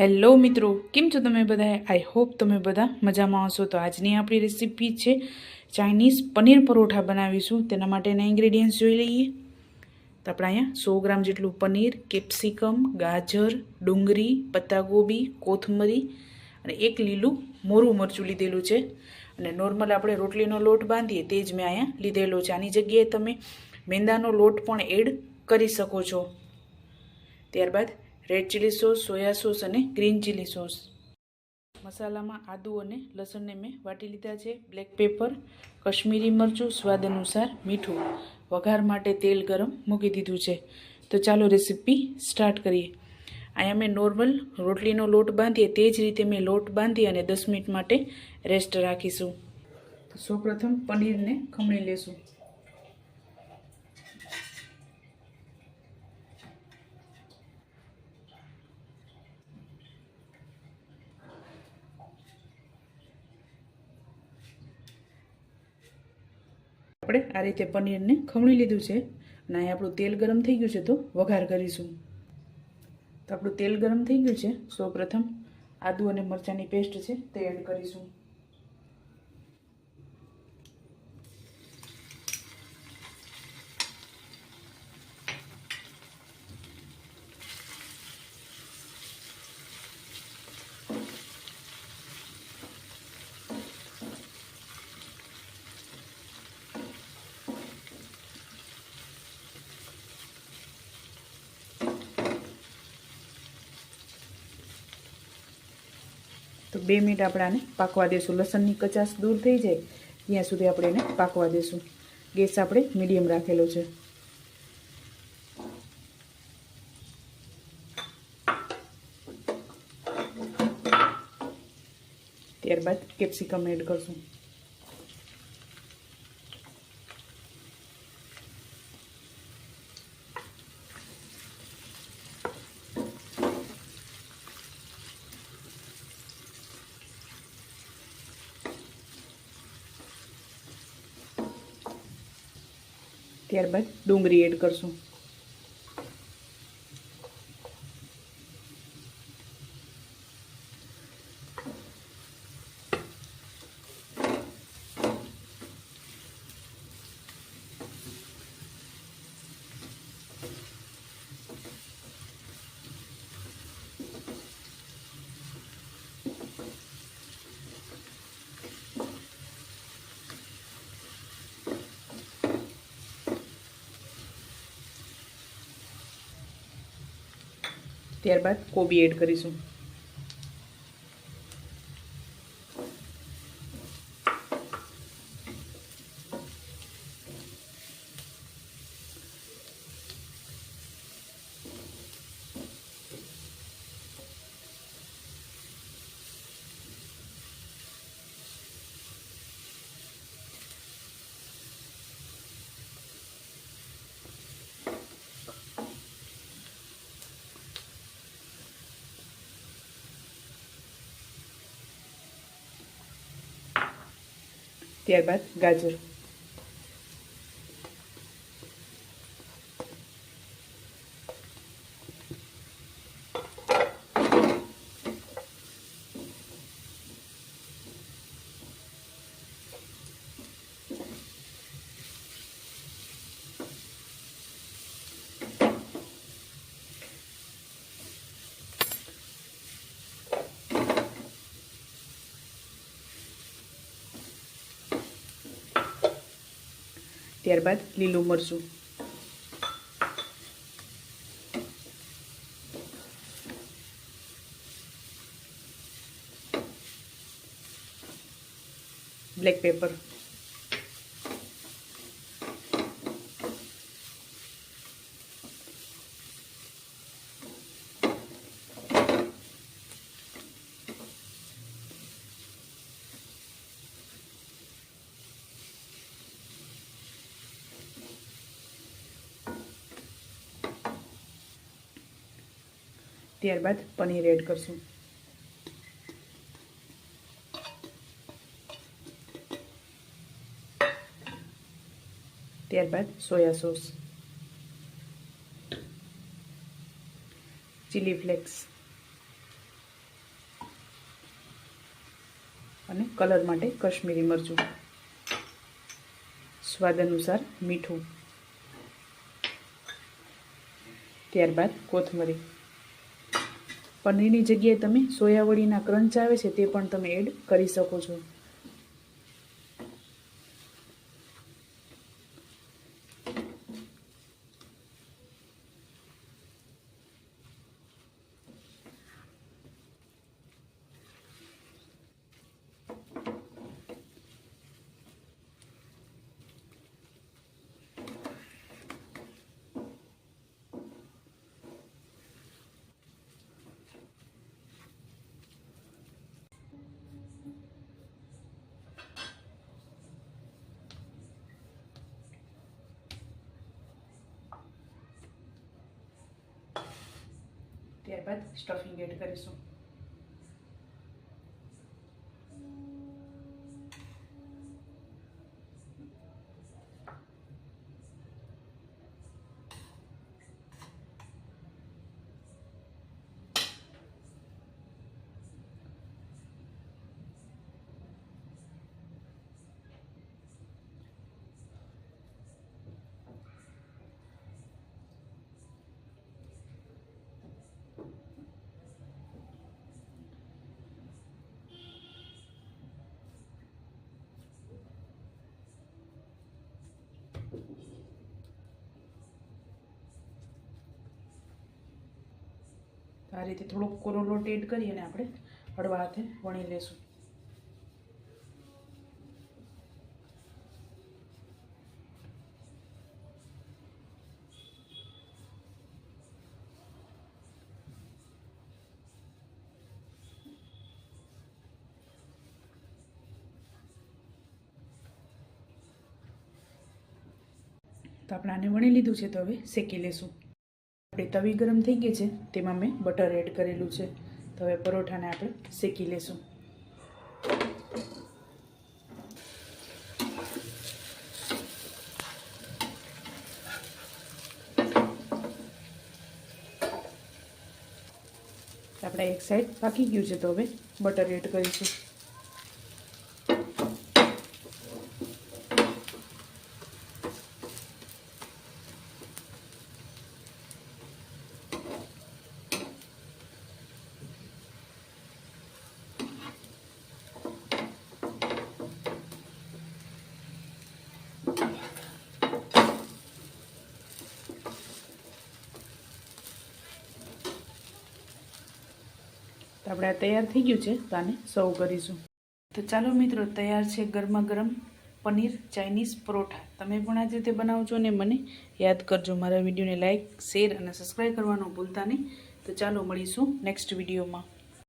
Hello મિત્રો, કેમ છો તમે બધા આઈ હોપ તમે બધા મજામાં હશો. તો આજની આપણી રેસીપી છે ચાઇનીઝ પનીર પરોઠા બનાવીશું. તેના માટેના ઇન્ગ્રેડિયન્ટ્સ જોઈ લઈએ. તો આપણે અહીંયા સો ગ્રામ જેટલું પનીર, કેપ્સિકમ, ગાજર, ડુંગળી, પત્તાગોબી, કોથમરી અને એક લીલું મોરું મરચું લીધેલું છે. અને નોર્મલ આપણે રોટલીનો લોટ બાંધીએ તે જ મેં અહીંયા લીધેલો છે. આની જગ્યાએ તમે મેંદાનો લોટ પણ એડ કરી શકો છો. ત્યારબાદ red chilli sauce soya sauce અને ગ્રીન ચીલી સોસ મસાલામાં આદુ અને લસણને મેં વાટી લીધા છે. બ્લેક પેપર કશ્મીરી મરચું, સ્વાદ અનુસાર મીઠું. વઘાર માટે તેલ ગરમ મૂકી દીધું છે. તો ચાલો રેસીપી સ્ટાર્ટ કરીએ. અહીંયા મેં નોર્મલ રોટલીનો લોટ બાંધીએ, તે જ રીતે મેં લોટ બાંધી અને દસ મિનિટ માટે રેસ્ટ રાખીશું. સૌપ્રથમ પનીરને ખમણી લેશું. આપણે આ રીતે પનીરને ખમણી લીધું છે અને અહીં આપણું તેલ ગરમ થઈ ગયું છે તો વઘાર કરીશું. તો આપણું તેલ ગરમ થઈ ગયું છે. સૌપ્રથમ આદુ અને મરચાંની પેસ્ટ છે તે એડ કરીશું. બે મિનિટ આપણે આને પાકવા દઈશું લસણની કચાશ દૂર થઈ જાય, ત્યાં સુધી આપણે એને પાકવા દઈશું ગેસ આપણે મીડિયમ રાખેલો છે. ત્યારબાદ કેપ્સિકમ એડ કરશું. ત્યારબાદ ડુંગળી એડ કરશું. ત્યારબાદ કોબી એડ કરીશું. ત્યારબાદ ગાજર ત્યારબાદ લીલું મરચું. બ્લેક પેપર ત્યારબાદ પનીર એડ કરશું. ત્યારબાદ સોયા સોસ. Chilli flakes. અને કલર માટે કશ્મીરી મરચું. સ્વાદ અનુસાર મીઠું. ત્યારબાદ કોથમરી. પનીરની જગ્યાએ તમે સોયાવળીના ક્રંચ આવે છે તે પણ તમે એડ કરી શકો છો. ત્યારબાદ સ્ટફિંગ એડ કરીશું. આ રીતે થોડોક કોરો લોટ કરી અને આપણે હળવા હાથે વણી લેશું. તો આપણે આને વણી લીધું છે, તો હવે શેકી લેશું. આપણે તવી ગરમ થઈ ગઈ છે, તેમાં મેં બટર એડ કરેલું છે. તો હવે પરોઠાને આપણે શેકી લેશું. આપણે એક સાઈડ પાકી ગયું છે, તો હવે બટર એડ કરીશું. આપણે આ તૈયાર થઈ ગયું છે તો આને સર્વ કરીશું. તો ચાલો મિત્રો, તૈયાર છે ગરમા ગરમ પનીર ચાઇનીઝ પરોઠા. તમે પણ આ જ રીતે બનાવજો અને મને યાદ કરજો. મારા વિડીયોને લાઇક, શેર અને સબસ્ક્રાઈબ કરવાનું ભૂલતા નહીં. તો ચાલો મળીશું નેક્સ્ટ વિડીયોમાં.